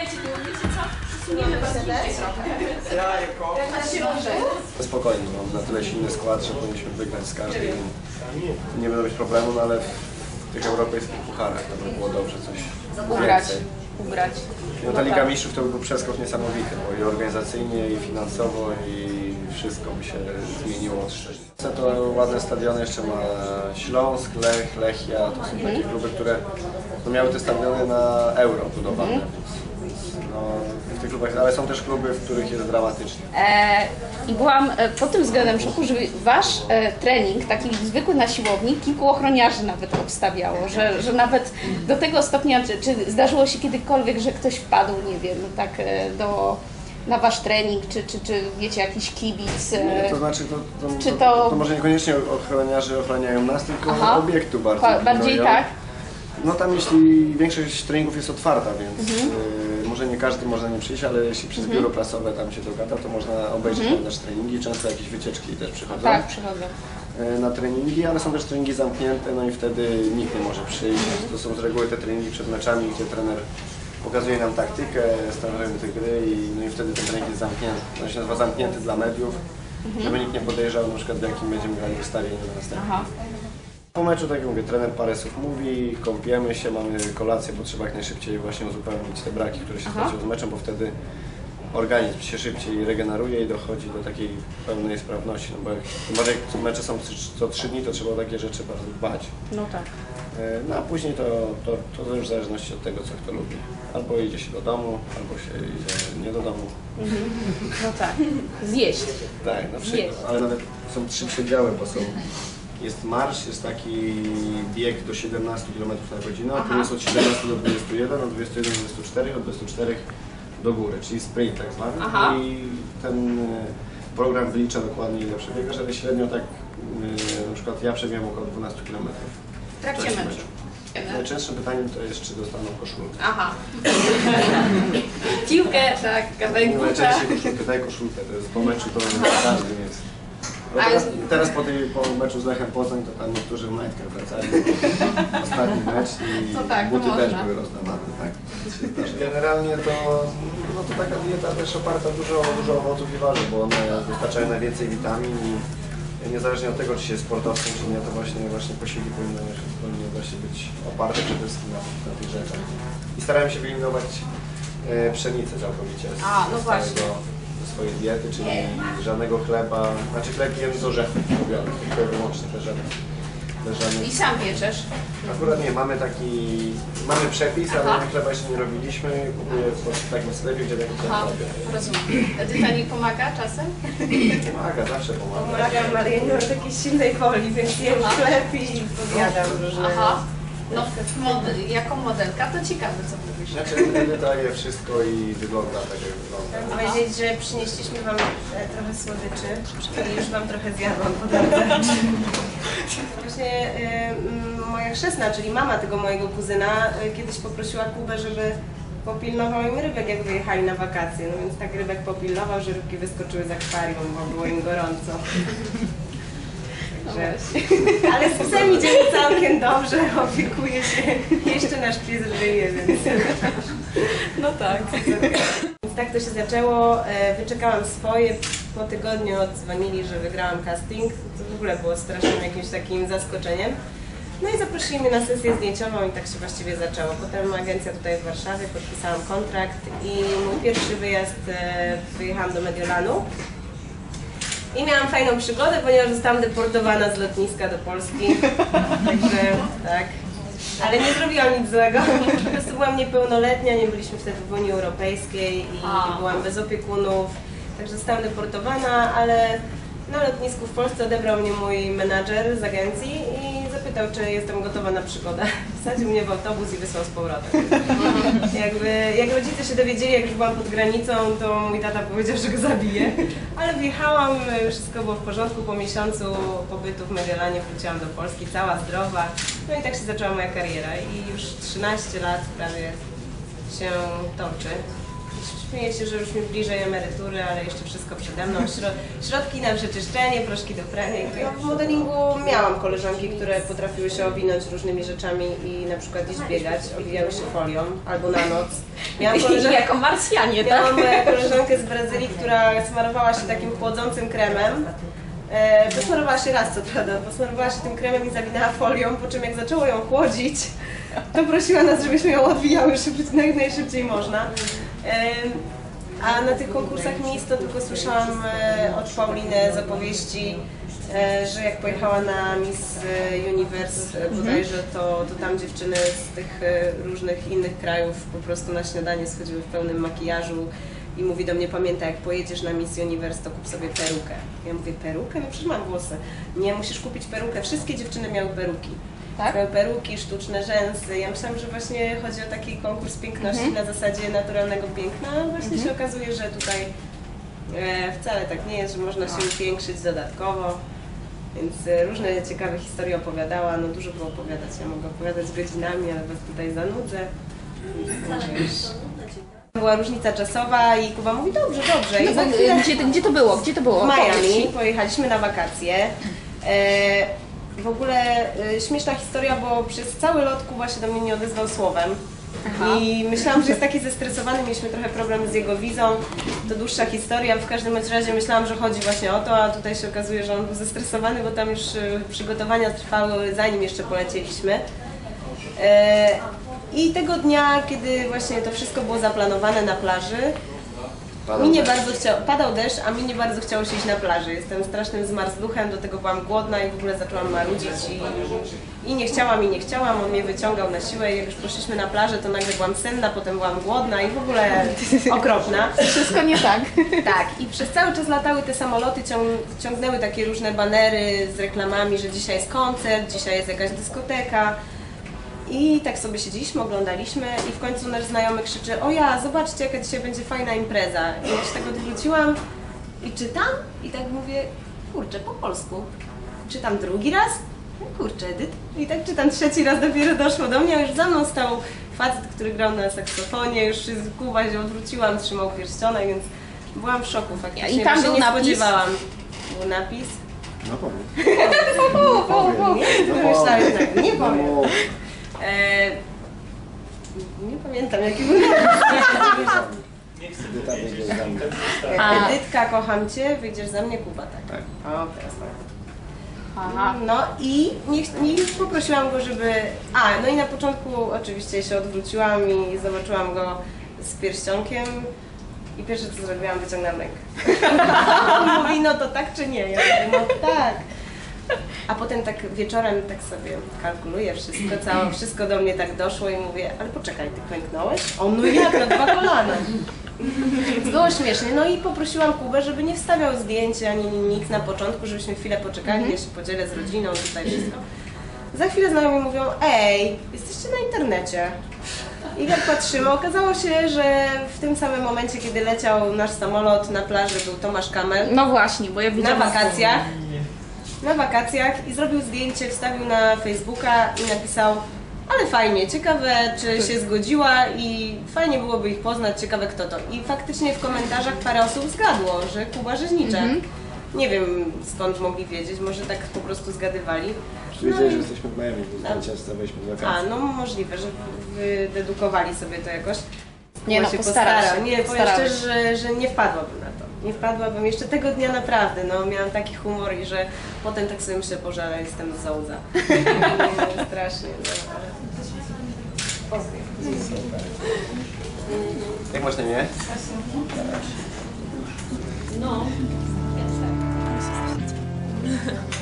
Słuchajcie, wiecie co? Was trochę. Spokojnie, mam na tyle silny skład, że powinniśmy wygrać z każdym. Nie będą być problemu, no ale w tych europejskich pucharach to by było dobrze coś Ugrać. więcej. Ugrać. No ta Liga Mistrzów to by był przeskok niesamowity, bo i organizacyjnie, i finansowo, i wszystko by się zmieniło. To ładne stadiony jeszcze ma Śląsk, Lech, Lechia, to są takie kluby, które no, miały te stadiony na euro budowane. Więc, no, w tych klubach, ale są też kluby, w których jest dramatycznie. E, I byłam e, pod tym względem w szoku, że wasz e, trening, taki zwykły na siłowni, kilku ochroniarzy nawet obstawiało, że, że nawet do tego stopnia, czy, czy zdarzyło się kiedykolwiek, że ktoś wpadł, nie wiem, tak e, do, na wasz trening, czy, czy, czy wiecie, jakiś kibic. Nie, E, to znaczy, to, to, Czy to, to- to może niekoniecznie ochroniarze ochraniają nas, tylko Aha. obiektu bardziej. pa- bardziej pilnują. tak? No tam jeśli większość treningów jest otwarta, więc Mhm. y, może nie każdy może nie przyjść, ale jeśli przez biuro prasowe tam się dogada, to można obejrzeć Mhm. nasze treningi. Często jakieś wycieczki też przychodzą Tak, przychodzą. y, na treningi, ale są też treningi zamknięte, no i wtedy nikt nie może przyjść. Mhm. To są z reguły te treningi przed meczami, gdzie trener pokazuje nam taktykę, scenariusz tej gry i, no i wtedy ten trening jest zamknięty. On się nazywa zamknięty dla mediów, żeby nikt nie podejrzał na przykład w jakim będziemy grali ustawieniu na następnym. Po meczu, tak jak mówię, trener parę słów mówi, kąpiemy się, mamy kolację, bo trzeba jak najszybciej właśnie uzupełnić te braki, które się straciły z meczem, bo wtedy organizm się szybciej regeneruje i dochodzi do takiej pełnej sprawności. No bo jak, tym bardziej jak mecze są co- trzy dni, to trzeba o takie rzeczy bardzo dbać. No tak. E, No a później to, to, to już w zależności od tego, co kto lubi. Albo idzie się do domu, albo się idzie nie do domu. No tak. Zjeść. Tak, na przykład. Ale nawet są trzy przedziały, bo są jest marsz, jest taki bieg do 17 km na godzinę, a tu jest od 17 do 21, od 21 do 24, od 24 do góry, czyli sprint tak zwany. Aha. I ten e, program wylicza dokładnie ile przebiegasz, ale średnio tak e, na przykład ja przebiegam około 12 km. W trakcie meczu. Najczęstszym pytaniem to jest, czy dostaną koszulkę. Aha. Piłkę, tak, kawałek Najczęściej koszulkę, daj koszulkę, to jest po meczu to każdy jest. No teraz, jest- teraz po, tej, po meczu z Lechem Poznań to tam niektórzy w majtkach wracali. Ostatni mecz i To tak, buty też były rozdawane. Tak. zdarza. Generalnie to, no to taka dieta też oparta dużo, dużo owoców i warzyw, bo one dostarczają najwięcej witamin i niezależnie od tego, czy się jest sportowcem, czy nie, to właśnie, właśnie posiłki powinny, powinny właśnie być oparte przede wszystkim na, na tych rzeczach. I starałem się wyeliminować e, pszenicę całkowicie z, A, no z właśnie. Ze swojej diety, czyli żadnego chleba, znaczy chleb jem z orzechów robiony, tylko wyłącznie bez żadnych I sam pieczesz. Akurat nie, mamy taki, mamy przepis, ale Aha. chleba jeszcze nie robiliśmy. Kupuję w takim sklepie, gdzie taki chleb robię. rozumiem. Edyta nie pomaga czasem? Pomaga, zawsze pomaga. Pomagam, ale ja nie mam takiej silnej woli, więc jem chleb i podjadam różne... Aha. No, model, jako modelka to ciekawe, co mówisz. Znaczy, Edyta je wszystko i wygląda tak, jak wygląda. Chciałam powiedzieć, że przynieśliśmy Wam e, trochę słodyczy i już Wam trochę zjadłam po drodze. Właśnie e, moja chrzestna, czyli mama tego mojego kuzyna, e, kiedyś poprosiła Kubę, żeby popilnował im rybek, jak wyjechali na wakacje. No więc tak rybek popilnował, że rybki wyskoczyły z akwarium, bo było im gorąco. Ale z psem idzie mi całkiem dobrze, opiekuje się. Jeszcze nasz pies żyje, więc... No tak. Więc tak to się zaczęło. E, Wyczekałam swoje. Po tygodniu odzwonili, że wygrałam casting. To w ogóle było strasznym jakimś takim zaskoczeniem. No i zaprosili mnie na sesję zdjęciową i tak się właściwie zaczęło. Potem agencja tutaj w Warszawie, podpisałam kontrakt i mój pierwszy wyjazd e, wyjechałam do Mediolanu. I miałam fajną przygodę, ponieważ zostałam deportowana z lotniska do Polski. Także tak. Ale nie zrobiłam nic złego. Po prostu byłam niepełnoletnia, nie byliśmy wtedy w Unii Europejskiej i byłam bez opiekunów. Także zostałam deportowana, ale na lotnisku w Polsce odebrał mnie mój menadżer z agencji i zapytał, czy jestem gotowa na przygodę. Wsadził mnie w autobus i wysłał z powrotem. Jakby, jak rodzice się dowiedzieli, jak już byłam pod granicą, to mój tata powiedział, że go zabije. Ale wjechałam, wszystko było w porządku. Po miesiącu pobytu w Mediolanie wróciłam do Polski, cała zdrowa. No i tak się zaczęła moja kariera i już 13 lat prawie się toczy. Śmieję się, że już mi bliżej emerytury, ale jeszcze wszystko przede mną. Śro- środki na przeczyszczenie, proszki do prania. No, w modelingu miałam koleżanki, które potrafiły się owinąć różnymi rzeczami i na przykład iść biegać, owijały się folią albo na noc. Miałam koleżankę, Jako Marsjanie, tak? miałam e, koleżankę z Brazylii, która smarowała się takim chłodzącym kremem. E, posmarowała się raz, co prawda, posmarowała się tym kremem i zawinęła folią, po czym jak zaczęło ją chłodzić, to prosiła nas, żebyśmy ją odwijały szybciej, jak najszybciej można. A na tych konkursach miejsc to tylko słyszałam e, od Pauliny z opowieści, e, że jak pojechała na Miss e, Universe e, bodajże, to, to tam dziewczyny z tych różnych innych krajów po prostu na śniadanie schodziły w pełnym makijażu i mówi do mnie, pamiętaj, jak pojedziesz na Miss Universe, to kup sobie perukę. Ja mówię, perukę? No przecież mam włosy. Nie, musisz kupić perukę. Wszystkie dziewczyny miały peruki. Tak? Peruki, sztuczne rzęsy. Ja myślałam, że właśnie chodzi o taki konkurs piękności na zasadzie naturalnego piękna, a właśnie się okazuje, że tutaj e, wcale tak nie jest, że można się upiększyć dodatkowo. Więc e, różne ciekawe historie opowiadała, no dużo było opowiadać, ja mogę opowiadać godzinami, ale was tutaj zanudzę. Może już- Była różnica czasowa i Kuba mówi, dobrze, dobrze. No, I za bo, chwilę- gdzie, gdzie to było? Gdzie to było? w Miami mi. pojechaliśmy na wakacje. E, w ogóle e, śmieszna historia, bo przez cały lot Kuba się do mnie nie odezwał słowem. Aha. I myślałam, że jest taki zestresowany, mieliśmy trochę problem z jego wizą. To dłuższa historia, w każdym bądź razie myślałam, że chodzi właśnie o to, a tutaj się okazuje, że on był zestresowany, bo tam już e, przygotowania trwały zanim jeszcze polecieliśmy. E, I tego dnia, kiedy właśnie to wszystko było zaplanowane na plaży, Padał mi nie deszcz. bardzo chciał, padał deszcz, a mi nie bardzo chciało się iść na plaży. Jestem strasznym zmarzluchem, do tego byłam głodna i w ogóle zaczęłam marudzić i, i nie chciałam i nie chciałam, on mnie wyciągał na siłę i jak już poszliśmy na plażę, to nagle byłam senna, potem byłam głodna i w ogóle okropna. Wszystko nie tak. Tak, i przez cały czas latały te samoloty, ciąg, ciągnęły takie różne banery z reklamami, że dzisiaj jest koncert, dzisiaj jest jakaś dyskoteka. I tak sobie siedzieliśmy, oglądaliśmy i w końcu nasz znajomy krzyczy o ja, zobaczcie jaka dzisiaj będzie fajna impreza. I ja się tak odwróciłam i czytam i tak mówię, kurczę, po polsku. Czytam drugi raz, no kurczę, Edyt. I tak czytam trzeci raz, dopiero doszło do mnie, a już za mną stał facet, który grał na saksofonie, już się z Kuba się odwróciłam, trzymał pierścionek, więc byłam w szoku faktycznie, I tam bo się był nie napis? spodziewałam. Był napis. No powiem. Nie, No myślałam, powiem. że tak, nie powiem. No, E, nie pamiętam jaki był. Edyta wyjdzie za mnie. A. Edytka, kocham Cię, wyjdziesz za mnie, Kuba, tak. Tak. O, teraz tak. Aha. No i nie, nie poprosiłam go, żeby... A, no i na początku oczywiście się odwróciłam i zobaczyłam go z pierścionkiem i pierwsze co zrobiłam, wyciągnęłam rękę. On mówi, no to tak czy nie? Ja mówię, no tak. A potem tak wieczorem tak sobie kalkuluję wszystko, całe, wszystko do mnie tak doszło i mówię, ale poczekaj, ty klęknąłeś? On, no jak, na dwa kolana. Było śmiesznie. No i poprosiłam Kubę, żeby nie wstawiał zdjęć ani nic na początku, żebyśmy chwilę poczekali, ja się podzielę z rodziną, tutaj wszystko. Za chwilę znajomi mówią, ej, jesteście na internecie. I jak patrzymy, okazało się, że w tym samym momencie, kiedy leciał nasz samolot na plaży, był Tomasz Kamel No właśnie, bo ja na widziałam. wakacjach. Na wakacjach i zrobił zdjęcie, wstawił na Facebooka i napisał ale fajnie, ciekawe czy się zgodziła i fajnie byłoby ich poznać, ciekawe kto to. I faktycznie w komentarzach parę osób zgadło, że Kuba Rzeźniczek. Nie wiem skąd mogli wiedzieć, może tak po prostu zgadywali. Czy wiedziałeś, że jesteśmy w Miami, bo zdjęcia zostawiliśmy z A, wakacji. no możliwe, że wydedukowali sobie to jakoś. Nie Kuba no, się się, Nie, powiem szczerze, że, że nie wpadłabym na to. Nie wpadłabym jeszcze tego dnia naprawdę, no miałam taki humor i że potem tak sobie myślę, Boże, ale jestem za łza. Nie, Strasznie, no, ale... Jak masz na imię? No.